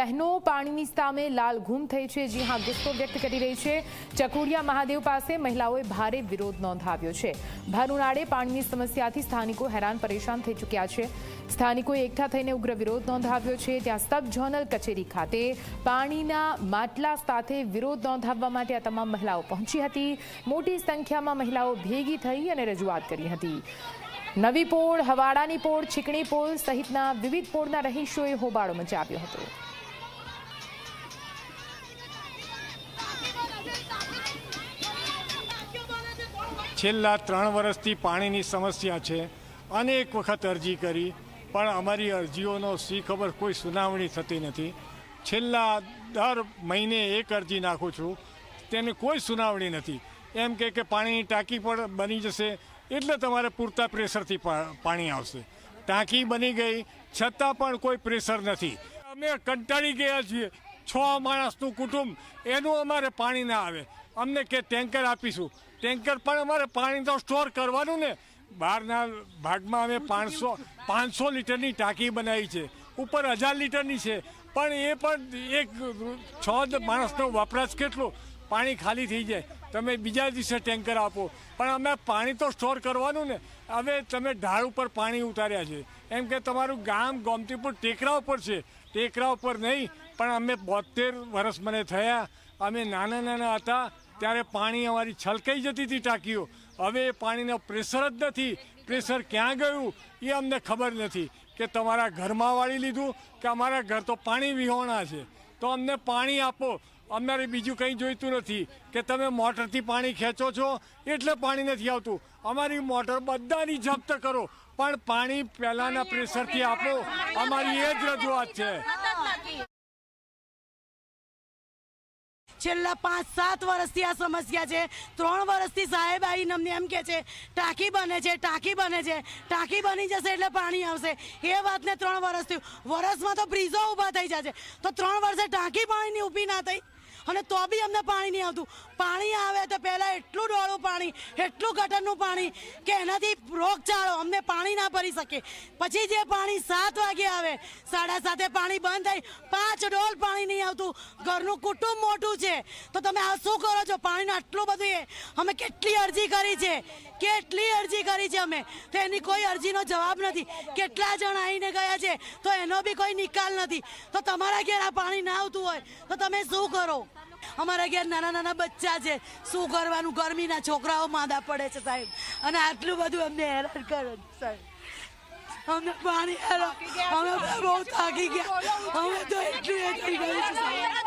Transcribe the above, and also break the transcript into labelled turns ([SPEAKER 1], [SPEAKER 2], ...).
[SPEAKER 1] બહેનો પાણીની સામે લાલ ઘૂમ થઈ છે. જી હા, ગુસ્સો વ્યક્ત કરી રહી છે. ચકુડિયા મહાદેવ પાસે મહિલાઓએ ભારે વિરોધ નોંધાવ્યો છે. ભર ઉનાળે પાણીની સમસ્યાથી સ્થાનિકો હેરાન પરેશાન થઈ ચૂક્યા છે. સ્થાનિકોએ એકઠા થઈને ઉગ્ર વિરોધ નોંધાવ્યો છે. ત્યાં સબ ઝોનલ કચેરી ખાતે પાણીના માટલા સાથે વિરોધ નોંધાવવા માટે આ તમામ મહિલાઓ પહોંચી હતી. મોટી સંખ્યામાં મહિલાઓ ભેગી થઈ અને રજૂઆત કરી હતી. નવી પોળ, હવાડાની પોળ, છીકણી પોળ સહિતના વિવિધ પોળના રહીશોએ હોબાળો મચાવ્યો હતો.
[SPEAKER 2] છેલ્લા ત્રણ વર્ષથી પાણીની સમસ્યા છે. અનેક વખત અરજી કરી, પણ અમારી અરજીઓનો સી ખબર કોઈ સુનાવણી થતી નથી. છેલ્લા દર મહિને એક અરજી નાખું છું. તેને કોઈ સુનાવણી નથી. એમ કે કે પાણીની ટાંકી પણ બની જશે, એટલે તમારે પૂરતા પ્રેશરથી પાણી આવશે. ટાંકી બની ગઈ, છતાં પણ કોઈ પ્રેશર નથી. અમે કંટાળી ગયા છીએ. છ માણસનું કુટુંબ, એનું અમારે પાણી ના આવે. અમને કે ટેન્કર આપીશું. ટેન્કર પણ અમારે પાણી તો સ્ટોર કરવાનું ને. બહારના ભાગમાં અમે પાંચસો પાંચસો લીટરની ટાંકી બનાવી છે. ઉપર હજાર લીટરની છે. પણ એ પણ એક છ માણસનો વપરાશ કેટલો? પાણી ખાલી થઈ જાય. તમે બીજા દિવસે ટેન્કર આપો. પણ અમે પાણી તો સ્ટોર કરવાનું ને. હવે તમે ઢાળ ઉપર પાણી ઉતાર્યા છે. એમ કે તમારું ગામ ગોમતીપુર ટેકરા ઉપર છે. ટેકરા ઉપર નહીં, પણ અમે બોતેર વર્ષ મને થયા. અમે નાના નાના હતા. ત્યારે પાણી અમારી છલકાઈ જતી હતી ટાંકીઓ. હવે એ પાણીનો પ્રેશર જ નથી. પ્રેશર ક્યાં ગયું એ અમને ખબર નથી કે તમારા ઘરમાં વાળી લીધું કે અમારા ઘર તો પાણી વિહોણા છે. તો અમને પાણી આપો. અમારે બીજું કંઈ જોઈતું નથી કે તમે મોટરથી પાણી ખેંચો છો એટલે પાણી નથી આવતું. અમારી મોટર બધાની જપ્ત કરો. પણ પાણી પહેલાંના પ્રેશરથી આપો. અમારી એ જ રજૂઆત છે.
[SPEAKER 3] છેલ્લા પાંચ, સાત વર્ષથી આ સમસ્યા છે. ત્રણ વર્ષથી સાહેબ આવીને અમને એમ કે છે, ટાંકી બને છે, ટાંકી બને છે, ટાંકી બની જશે એટલે પાણી આવશે. એ વાતને ત્રણ વર્ષથી, વર્ષમાં તો બ્રિજો ઊભા થઈ જશે. તો ત્રણ વર્ષે ટાંકી પાણીની ઊભી ના થઈ. અને તો બી અમને પાણી નહીં આવતું. પાણી આવે તો પહેલાં એટલું ડોળું પાણી, એટલું ગટરનું પાણી કે એનાથી રોગચાળો અમને પાણી ના ભરી શકે. પછી જે પાણી સાત વાગે આવે, સાડા સાતે પાણી બંધ થાય, પાંચ ડોલ પાણી નહીં આવતું. ઘરનું કુટુંબ મોટું છે. તો તમે આ શું કરો છો? પાણીનું આટલું બધું એ, અમે કેટલી અરજી કરી છે? કેટલી અરજી કરી છે અમે? તો એની કોઈ અરજીનો જવાબ નથી. કેટલા જણ આવીને ગયા છે? તો એનો બી કોઈ નિકાલ નથી. તો તમારા ઘેર આ પાણી ના આવતું હોય, તો તમે શું કરો? અમારા ઘેર નાના નાના બચ્ચા છે. શું કરવાનું? ગરમીના છોકરાઓ માંદા પડે છે સાહેબ. અને આટલું બધું અમને હેરાન કરે સાહેબ. અમને પાણી હેરાન અમે બહુ થાકી ગયા. અમે તો એટલું થઈ ગયું છે સાહેબ.